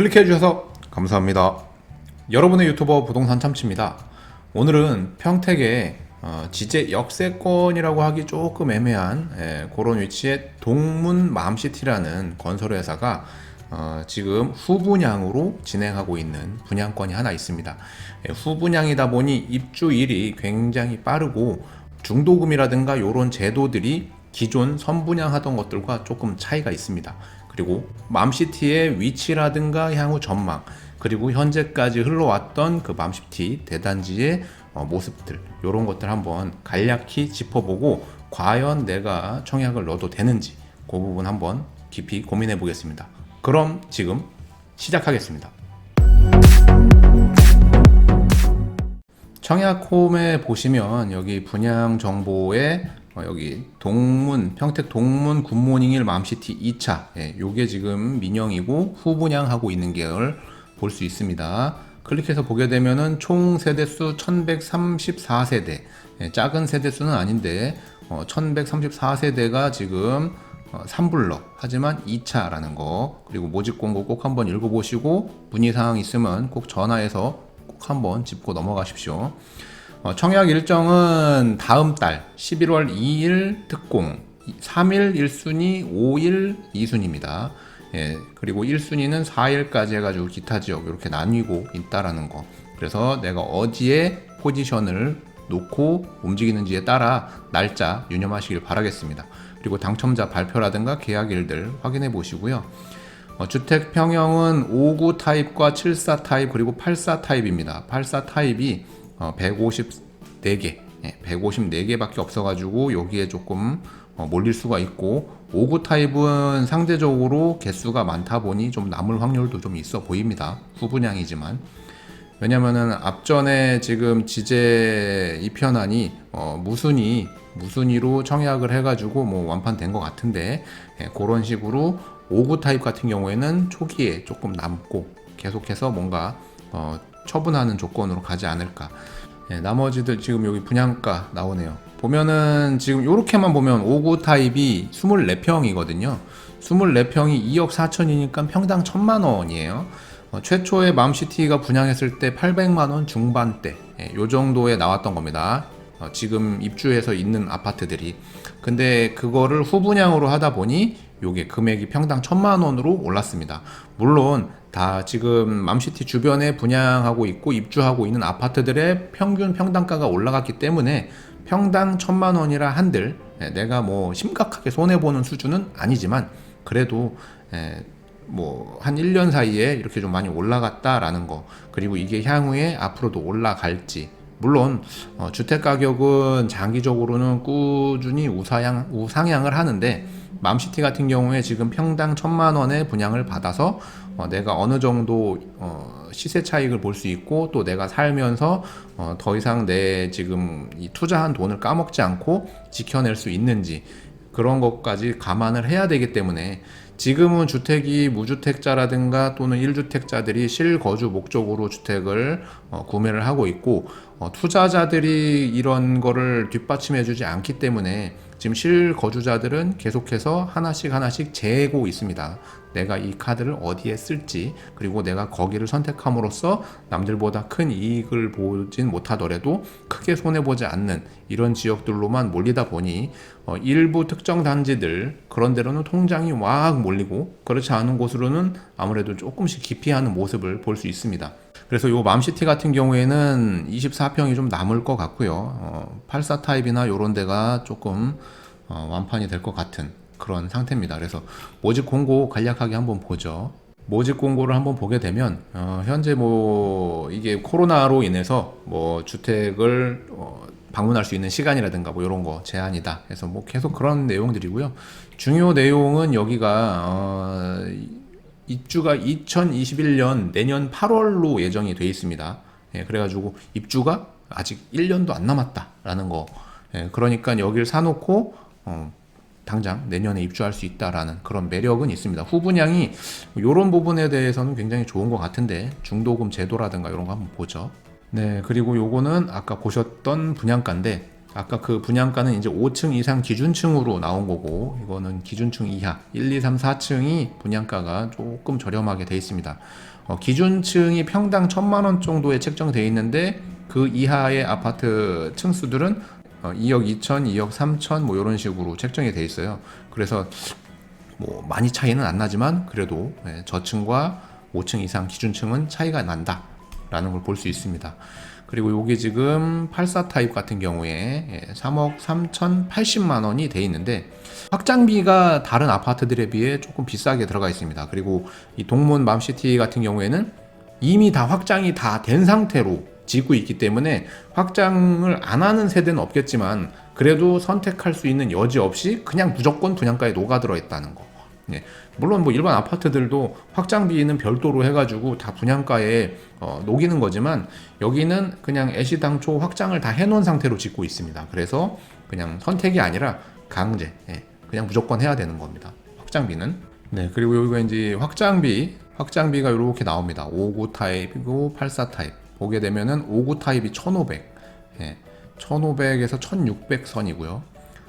클릭해 주셔서 감사합니다. 여러분의 유튜버 부동산 참치입니다. 오늘은 평택의 어, 지제 역세권이라고 하기 조금 애매한 예, 그런 위치에 동문 맘시티라는 건설회사가 어, 지금 후분양으로 진행하고 있는 분양권이 하나 있습니다. 예, 후분양이다 보니 입주일이 굉장히 빠르고 중도금이라든가 이런 제도들이 기존 선분양하던 것들과 조금 차이가 있습니다. 그리고 맘시티의 위치라든가 향후 전망 그리고 현재까지 흘러왔던 그 맘시티 대단지의 어, 모습들 이런 것들 한번 간략히 짚어보고 과연 내가 청약을 넣어도 되는지 그 부분 한번 깊이 고민해 보겠습니다. 그럼 지금 시작하겠습니다. 청약홈에 보시면 여기 분양 정보에 어, 여기 동문 평택 동문 굿모닝일 맘시티 2차 예, 요게 지금 민영이고 후분양하고 있는 계열 볼 수 있습니다. 클릭해서 보게 되면은 총 세대수 1134세대 예, 작은 세대수는 아닌데 어, 1134세대가 지금 어, 3블럭 하지만 2차라는 거 그리고 모집 공고 꼭 한번 읽어보시고 문의사항 있으면 꼭 전화해서 꼭 한번 짚고 넘어가십시오. 어, 청약 일정은 다음 달 11월 2일 특공, 3일 1순위, 5일 2순위입니다. 예, 그리고 1순위는 4일까지 해가지고 기타 지역 이렇게 나뉘고 있다라는 거. 그래서 내가 어디에 포지션을 놓고 움직이는지에 따라 날짜 유념하시길 바라겠습니다. 그리고 당첨자 발표라든가 계약일들 확인해 보시고요. 어, 주택 평형은 59 타입과 74 타입 그리고 84 타입입니다. 84 타입이 어, 154개, 예, 154개밖에 없어가지고 여기에 조금 어, 몰릴 수가 있고 59 타입은 상대적으로 개수가 많다 보니 좀 남을 확률도 좀 있어 보입니다. 후분양이지만 왜냐면은 앞전에 지금 지제 이편안이 어, 무순위 무순위로 청약을 해가지고 뭐 완판된 것 같은데 예, 그런 식으로 59 타입 같은 경우에는 초기에 조금 남고 계속해서 뭔가 어, 처분하는 조건으로 가지 않을까. 예, 나머지들 지금 여기 분양가 나오네요. 보면은 지금 요렇게만 보면 59 타입이 24평이거든요. 24평이 2억 4천이니까 평당 1천만 원이에요. 어, 최초에 맘시티가 분양했을 때 800만 원 중반대 예, 요 정도에 나왔던 겁니다. 어, 지금 입주해서 있는 아파트들이 근데 그거를 후분양으로 하다 보니 요게 금액이 평당 천만 원으로 올랐습니다. 물론 다 지금 맘시티 주변에 분양하고 있고 입주하고 있는 아파트들의 평균 평당가가 올라갔기 때문에 평당 천만 원이라 한들 예, 내가 뭐 심각하게 손해 보는 수준은 아니지만 그래도 예, 뭐한 1년 사이에 이렇게 좀 많이 올라갔다라는 거 그리고 이게 향후에 앞으로도 올라갈지. 물론 어, 주택 가격은 장기적으로는 꾸준히 우사양, 우상향을 하는데 맘시티 같은 경우에 지금 평당 천만 원의 분양을 받아서 어, 내가 어느 정도 어, 시세 차익을 볼 수 있고 또 내가 살면서 어, 더 이상 내 지금 이 투자한 돈을 까먹지 않고 지켜낼 수 있는지 그런 것까지 감안을 해야 되기 때문에 지금은 주택이 무주택자라든가 또는 1주택자들이 실거주 목적으로 주택을 어, 구매를 하고 있고 어, 투자자들이 이런 거를 뒷받침해 주지 않기 때문에 지금 실거주자들은 계속해서 하나씩 하나씩 재고 있습니다. 내가 이 카드를 어디에 쓸지 그리고 내가 거기를 선택함으로써 남들보다 큰 이익을 보진 못하더라도 크게 손해 보지 않는 이런 지역들로만 몰리다 보니 어, 일부 특정 단지들 그런 데로는 통장이 왁 몰리고 그렇지 않은 곳으로는 아무래도 조금씩 기피하는 모습을 볼 수 있습니다. 그래서 요 맘시티 같은 경우에는 24평이 좀 남을 것 같고요. 어, 84 타입이나 요런 데가 조금 어, 완판이 될 것 같은 그런 상태입니다. 그래서 모집 공고 간략하게 한번 보죠. 모집 공고를 한번 보게 되면 어, 현재 뭐 이게 코로나로 인해서 뭐 주택을 어, 방문할 수 있는 시간이라든가 뭐 이런 거 제한이다. 그래서 뭐 계속 그런 내용들이고요. 중요 내용은 여기가 어, 입주가 2021년 내년 8월로 예정이 돼 있습니다. 예, 그래가지고 입주가 아직 1년도 안 남았다라는 거. 예, 그러니까 여기를 사놓고 어, 당장 내년에 입주할 수 있다라는 그런 매력은 있습니다. 후분양이 이런 부분에 대해서는 굉장히 좋은 것 같은데 중도금 제도라든가 이런 거 한번 보죠. 네, 그리고 요거는 아까 보셨던 분양가인데 아까 그 분양가는 이제 5층 이상 기준층으로 나온 거고 이거는 기준층 이하 1, 2, 3, 4층이 분양가가 조금 저렴하게 돼 있습니다. 어, 기준층이 평당 1천만 원 정도에 책정돼 있는데 그 이하의 아파트 층수들은 어, 2억 2천, 2억 3천 뭐 이런 식으로 책정이 돼 있어요. 그래서 뭐 많이 차이는 안 나지만 그래도 예, 저층과 5층 이상 기준층은 차이가 난다라는 걸 볼 수 있습니다. 그리고 요게 지금 84 타입 같은 경우에 예, 3억 3,080만 원이 돼 있는데 확장비가 다른 아파트들에 비해 조금 비싸게 들어가 있습니다. 그리고 이 동문 맘시티 같은 경우에는 이미 다 확장이 다 된 상태로 짓고 있기 때문에 확장을 안 하는 세대는 없겠지만 그래도 선택할 수 있는 여지 없이 그냥 무조건 분양가에 녹아들어 있다는 거. 네. 물론 뭐 일반 아파트들도 확장비는 별도로 해가지고 다 분양가에 어, 녹이는 거지만 여기는 그냥 애시당초 확장을 다 해놓은 상태로 짓고 있습니다. 그래서 그냥 선택이 아니라 강제, 예, 그냥 무조건 해야 되는 겁니다. 확장비는. 네, 그리고 여기가 이제 확장비, 확장비가 이렇게 나옵니다. 59 타입이고 84 타입. 보게 되면은 59 타입이 1,500, 예, 1,500에서 1,600 선이고요.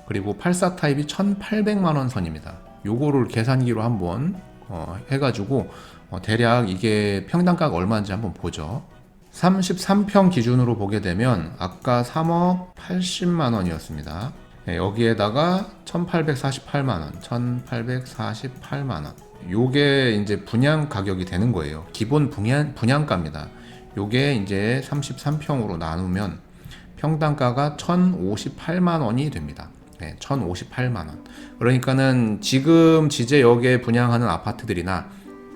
그리고 84 타입이 1,800만 원 선입니다. 요거를 계산기로 한번 어, 해가지고 어, 대략 이게 평당가가 얼마인지 한번 보죠. 33평 기준으로 보게 되면 아까 3억 80만 원이었습니다. 네, 여기에다가 1848만 원, 1848만 원. 요게 이제 분양 가격이 되는 거예요. 기본 분양, 분양가입니다. 요게 이제 33평으로 나누면 평당가가 1058만 원이 됩니다. 네, 1058만 원. 그러니까는 지금 지제역에 분양하는 아파트들이나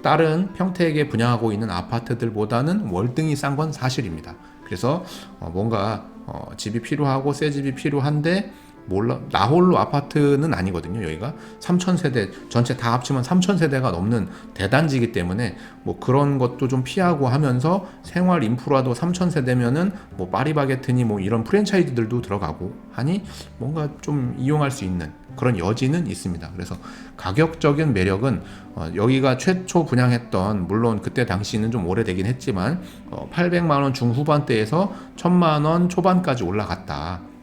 다른 평택에 분양하고 있는 아파트들보다는 월등히 싼 건 사실입니다. 그래서 어, 뭔가 어, 집이 필요하고 새 집이 필요한데 몰라 나홀로 아파트는 아니거든요. 여기가 3천 세대 전체 다 합치면 3천 세대가 넘는 대단지이기 때문에 뭐 그런 것도 좀 피하고 하면서 생활 인프라도 3천 세대면은 뭐 파리바게트니 뭐 이런 프랜차이즈들도 들어가고 하니 뭔가 좀 이용할 수 있는 그런 여지는 있습니다. 그래서 가격적인 매력은 어, 여기가 최초 분양했던 물론 그때 당시는 좀 오래되긴 했지만 어, 800만 원 중후반대에서 1000만 원 초반까지 올라갔다.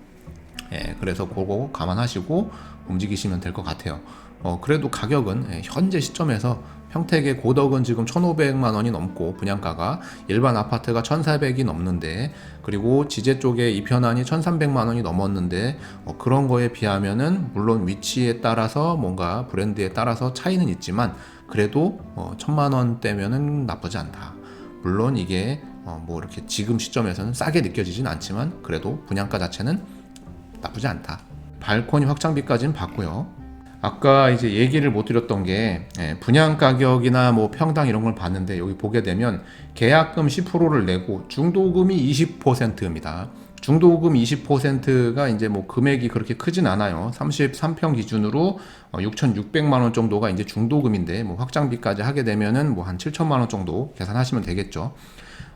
예, 그래서 그거 감안하시고 움직이시면 될 것 같아요. 어, 그래도 가격은 예, 현재 시점에서 평택의 고덕은 지금 1,500만 원이 넘고 분양가가 일반 아파트가 1,400이 넘는데 그리고 지제 쪽에 이편안이 1,300만 원이 넘었는데 어, 그런 거에 비하면은 물론 위치에 따라서 뭔가 브랜드에 따라서 차이는 있지만 그래도 어, 1,000만 원대면은 나쁘지 않다. 물론 이게 어, 뭐 이렇게 지금 시점에서는 싸게 느껴지진 않지만 그래도 분양가 자체는 나쁘지 않다. 발코니 확장비까지는 봤고요. 아까 이제 얘기를 못 드렸던 게 예, 분양 가격이나 뭐 평당 이런 걸 봤는데 여기 보게 되면 계약금 10%를 내고 중도금이 20%입니다. 중도금 20%가 이제 뭐 금액이 그렇게 크진 않아요. 33평 기준으로 6,600만 원 정도가 이제 중도금인데 뭐 확장비까지 하게 되면은 뭐 한 7천만 원 정도 계산하시면 되겠죠.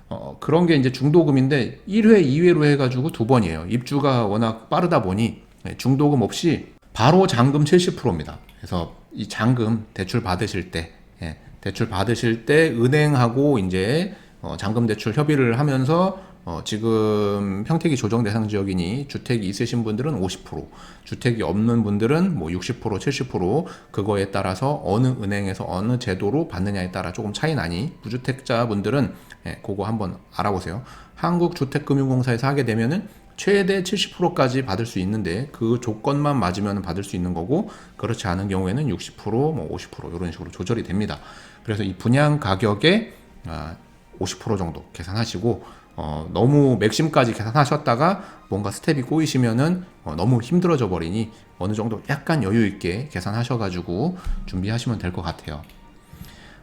어, 그런 게 이제 중도금인데 1회, 2회로 해가지고 두 번이에요. 입주가 워낙 빠르다 보니 네, 중도금 없이 바로 잔금 70%입니다. 그래서 이 잔금 대출 받으실 때, 예, 대출 받으실 때 은행하고 이제 어, 잔금 대출 협의를 하면서 어, 지금 평택이 조정 대상 지역이니 주택이 있으신 분들은 50%, 주택이 없는 분들은 뭐 60%, 70% 그거에 따라서 어느 은행에서 어느 제도로 받느냐에 따라 조금 차이 나니 무주택자 분들은 예, 그거 한번 알아보세요. 한국주택금융공사에서 하게 되면은 최대 70%까지 받을 수 있는데 그 조건만 맞으면 받을 수 있는 거고 그렇지 않은 경우에는 60%, 뭐 50% 이런 식으로 조절이 됩니다. 그래서 이 분양 가격에 아, 50% 정도 계산하시고 어, 너무 맥심까지 계산하셨다가 뭔가 스텝이 꼬이시면은 어, 너무 힘들어져 버리니 어느 정도 약간 여유 있게 계산하셔가지고 준비하시면 될 것 같아요.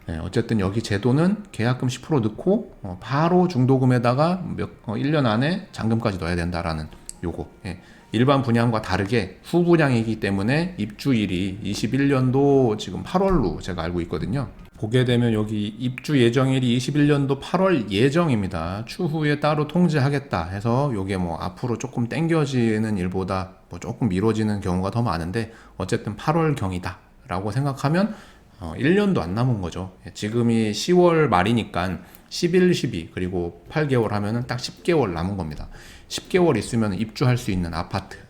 네, 어쨌든 여기 제도는 계약금 10% 넣고 어, 바로 중도금에다가 몇, 어, 1년 안에 잔금까지 넣어야 된다라는 요거. 예. 일반 분양과 다르게 후분양이기 때문에 입주일이 21년도 지금 8월로 제가 알고 있거든요. 보게 되면 여기 입주 예정일이 21년도 8월 예정입니다. 추후에 따로 통지하겠다 해서 요게 뭐 앞으로 조금 땡겨지는 일보다 뭐 조금 미뤄지는 경우가 더 많은데 어쨌든 8월 경이다 라고 생각하면 어, 1년도 안 남은 거죠. 지금이 10월 말이니까 11, 12 그리고 8개월 하면은 딱 10개월 남은 겁니다. 10개월 있으면 입주할 수 있는 아파트 예,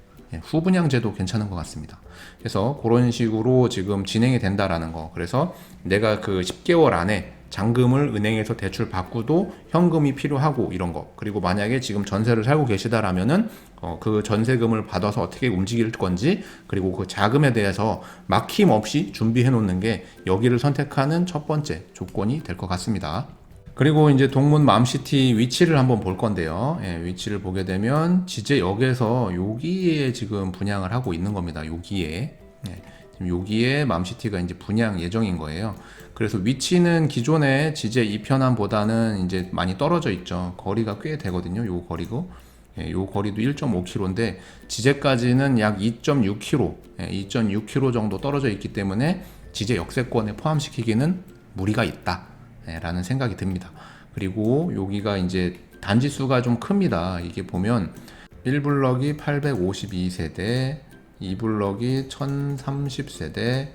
후분양제도 괜찮은 것 같습니다. 그래서 그런 식으로 지금 진행이 된다라는 거. 그래서 내가 그 10개월 안에 잔금을 은행에서 대출 받고도 현금이 필요하고 이런 거. 그리고 만약에 지금 전세를 살고 계시다라면은 어, 그 전세금을 받아서 어떻게 움직일 건지 그리고 그 자금에 대해서 막힘 없이 준비해 놓는 게 여기를 선택하는 첫 번째 조건이 될 것 같습니다. 그리고 이제 동문 맘시티 위치를 한번 볼 건데요. 예, 위치를 보게 되면 지제역에서 여기에 지금 분양을 하고 있는 겁니다. 여기에. 예, 지금 여기에 맘시티가 이제 분양 예정인 거예요. 그래서 위치는 기존의 지제 2편함보다는 이제 많이 떨어져 있죠. 거리가 꽤 되거든요. 요 거리고. 예, 요 거리도 1.5km인데 지제까지는 약 2.6km, 예, 2.6km 정도 떨어져 있기 때문에 지제 역세권에 포함시키기는 무리가 있다. 예, 라는 생각이 듭니다. 그리고 여기가 이제 단지 수가 좀 큽니다. 이게 보면 1블럭이 852세대, 2블럭이 1030세대,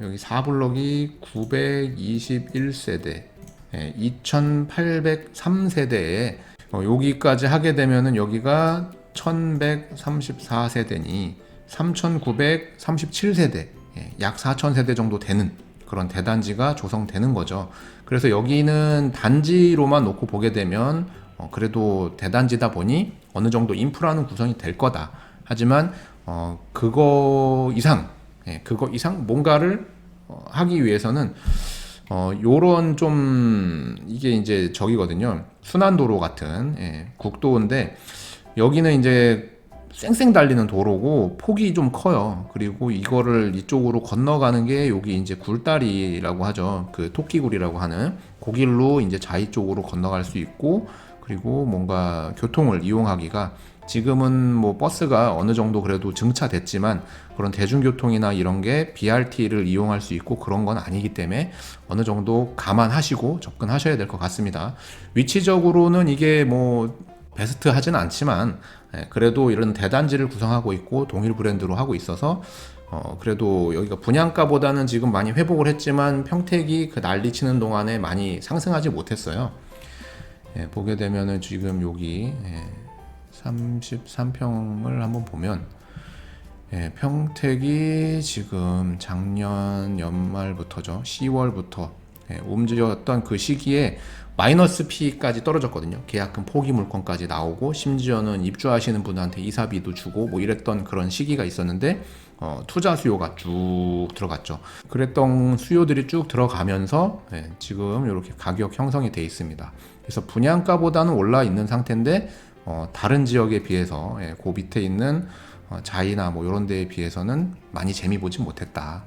여기 4블럭이 921세대, 2803세대에 어, 여기까지 하게 되면은 여기가 1134세대니 3937세대, 예, 약 4000세대 정도 되는 그런 대단지가 조성되는 거죠. 그래서 여기는 단지로만 놓고 보게 되면 어, 그래도 대단지다 보니 어느 정도 인프라는 구성이 될 거다. 하지만 어, 그거 이상, 예, 그거 이상 뭔가를 어, 하기 위해서는 어, 요런 좀 이게 이제 저기거든요. 순환도로 같은 예, 국도인데 여기는 이제 쌩쌩 달리는 도로고 폭이 좀 커요. 그리고 이거를 이쪽으로 건너가는 게 여기 이제 굴다리라고 하죠. 그 토끼굴이라고 하는 고길로 이제 자이 쪽으로 건너갈 수 있고 그리고 뭔가 교통을 이용하기가 지금은 뭐 버스가 어느 정도 그래도 증차됐지만 그런 대중교통이나 이런 게 BRT를 이용할 수 있고 그런 건 아니기 때문에 어느 정도 감안하시고 접근하셔야 될 것 같습니다. 위치적으로는 이게 뭐 베스트 하진 않지만 예, 그래도 이런 대단지를 구성하고 있고 동일 브랜드로 하고 있어서 어, 그래도 여기가 분양가보다는 지금 많이 회복을 했지만 평택이 그 난리 치는 동안에 많이 상승하지 못했어요. 예, 보게 되면은 지금 여기 예, 33평을 한번 보면 예, 평택이 지금 작년 연말부터죠. 10월부터 예, 움직였던 그 시기에 마이너스 P까지 떨어졌거든요. 계약금 포기 물건까지 나오고 심지어는 입주하시는 분한테 이사비도 주고 뭐 이랬던 그런 시기가 있었는데 어, 투자 수요가 쭉 들어갔죠. 그랬던 수요들이 쭉 들어가면서 예, 지금 이렇게 가격 형성이 돼 있습니다. 그래서 분양가보다는 올라 있는 상태인데 어, 다른 지역에 비해서 예, 그 밑에 있는 어, 자이나 뭐 이런 데에 비해서는 많이 재미 보지 못했다.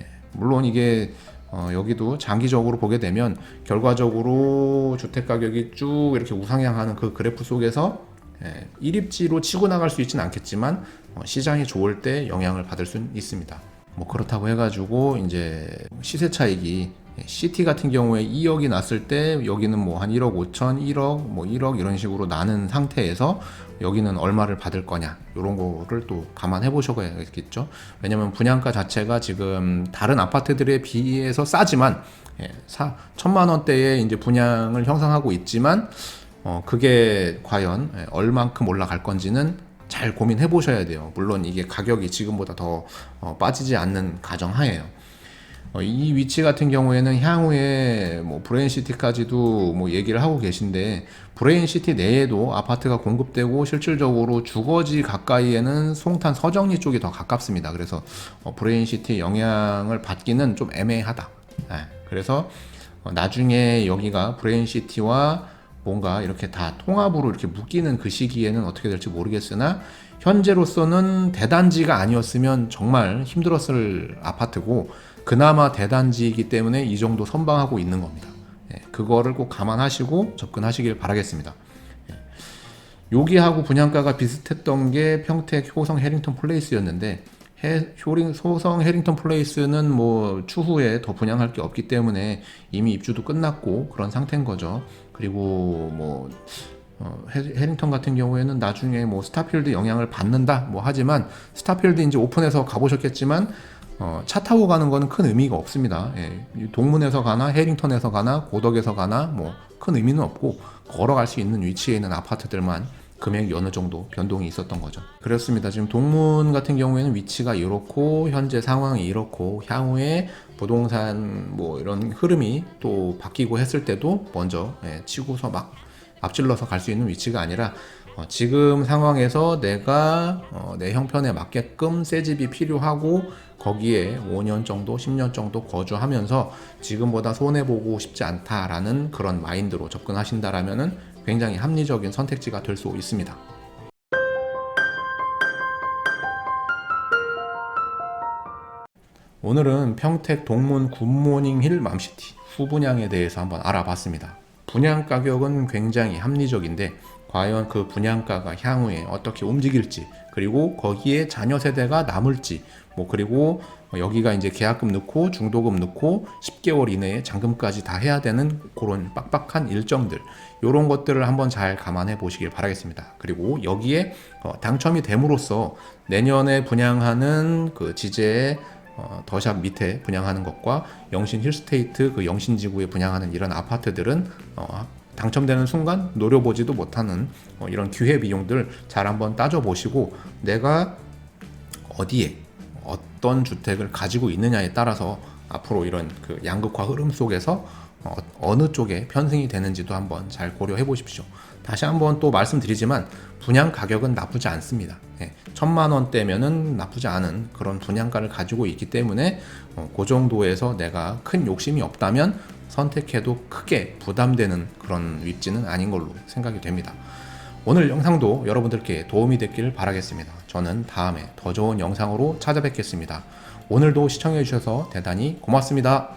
예, 물론 이게 어, 여기도 장기적으로 보게 되면 결과적으로 주택 가격이 쭉 이렇게 우상향하는 그 그래프 속에서 예, 일입지로 치고 나갈 수 있지는 않겠지만 어, 시장이 좋을 때 영향을 받을 수 있습니다. 뭐 그렇다고 해가지고 이제 시세 차익이 예, CT 같은 경우에 2억이 났을 때 여기는 뭐 한 1억 5천, 1억, 뭐 1억 이런 식으로 나는 상태에서 여기는 얼마를 받을 거냐 이런 거를 또 감안해 보셔야겠죠. 왜냐면 분양가 자체가 지금 다른 아파트들에 비해서 싸지만 예, 사 천만 원대에 이제 분양을 형성하고 있지만 어 그게 과연 예, 얼만큼 올라갈 건지는 잘 고민해 보셔야 돼요. 물론 이게 가격이 지금보다 더 어, 빠지지 않는 가정하에요. 어, 이 위치 같은 경우에는 향후에 뭐 브레인시티까지도 뭐 얘기를 하고 계신데 브레인시티 내에도 아파트가 공급되고 실질적으로 주거지 가까이에는 송탄 서정리 쪽이 더 가깝습니다. 그래서 어, 브레인시티 영향을 받기는 좀 애매하다. 예, 그래서 어, 나중에 여기가 브레인시티와 뭔가 이렇게 다 통합으로 이렇게 묶이는 그 시기에는 어떻게 될지 모르겠으나 현재로서는 대단지가 아니었으면 정말 힘들었을 아파트고 그나마 대단지이기 때문에 이 정도 선방하고 있는 겁니다. 예, 그거를 꼭 감안하시고 접근하시길 바라겠습니다. 예. 여기하고 분양가가 비슷했던 게 평택 효성 해링턴 플레이스였는데 해, 효링, 소성 해링턴 플레이스는 뭐 추후에 더 분양할 게 없기 때문에 이미 입주도 끝났고 그런 상태인 거죠. 그리고 뭐 어, 해, 해링턴 같은 경우에는 나중에 뭐 스타필드 영향을 받는다 뭐 하지만 스타필드 이제 오픈해서 가보셨겠지만 어, 차 타고 가는 거는 큰 의미가 없습니다. 예, 동문에서 가나 해링턴에서 가나 고덕에서 가나 뭐 큰 의미는 없고 걸어갈 수 있는 위치에 있는 아파트들만 금액이 어느 정도 변동이 있었던 거죠. 그렇습니다. 지금 동문 같은 경우에는 위치가 이렇고 현재 상황이 이렇고 향후에 부동산 뭐 이런 흐름이 또 바뀌고 했을 때도 먼저 예, 치고서 막 앞질러서 갈 수 있는 위치가 아니라 어, 지금 상황에서 내가 어, 내 형편에 맞게끔 새 집이 필요하고 거기에 5년 정도, 10년 정도 거주하면서 지금보다 손해 보고 싶지 않다라는 그런 마인드로 접근하신다라면은 굉장히 합리적인 선택지가 될 수 있습니다. 오늘은 평택 동문 굿모닝 힐 맘시티 후분양에 대해서 한번 알아봤습니다. 분양 가격은 굉장히 합리적인데 과연 그 분양가가 향후에 어떻게 움직일지 그리고 거기에 자녀 세대가 남을지 뭐 그리고 여기가 이제 계약금 넣고 중도금 넣고 10개월 이내에 잔금까지 다 해야 되는 그런 빡빡한 일정들 이런 것들을 한번 잘 감안해 보시길 바라겠습니다. 그리고 여기에 어, 당첨이 됨으로써 내년에 분양하는 그 지제의 어, 더샵 밑에 분양하는 것과 영신 힐스테이트 그 영신 지구에 분양하는 이런 아파트들은 어, 당첨되는 순간 노려보지도 못하는 어, 이런 기회 비용들 잘 한번 따져 보시고 내가 어디에 어떤 주택을 가지고 있느냐에 따라서 앞으로 이런 그 양극화 흐름 속에서 어, 어느 쪽에 편승이 되는지도 한번 잘 고려해 보십시오. 다시 한번 또 말씀드리지만 분양 가격은 나쁘지 않습니다. 예, 천만 원대면은 나쁘지 않은 그런 분양가를 가지고 있기 때문에 어, 그 정도에서 내가 큰 욕심이 없다면 선택해도 크게 부담되는 그런 위치는 아닌 걸로 생각이 됩니다. 오늘 영상도 여러분들께 도움이 됐길 바라겠습니다. 저는 다음에 더 좋은 영상으로 찾아뵙겠습니다. 오늘도 시청해주셔서 대단히 고맙습니다.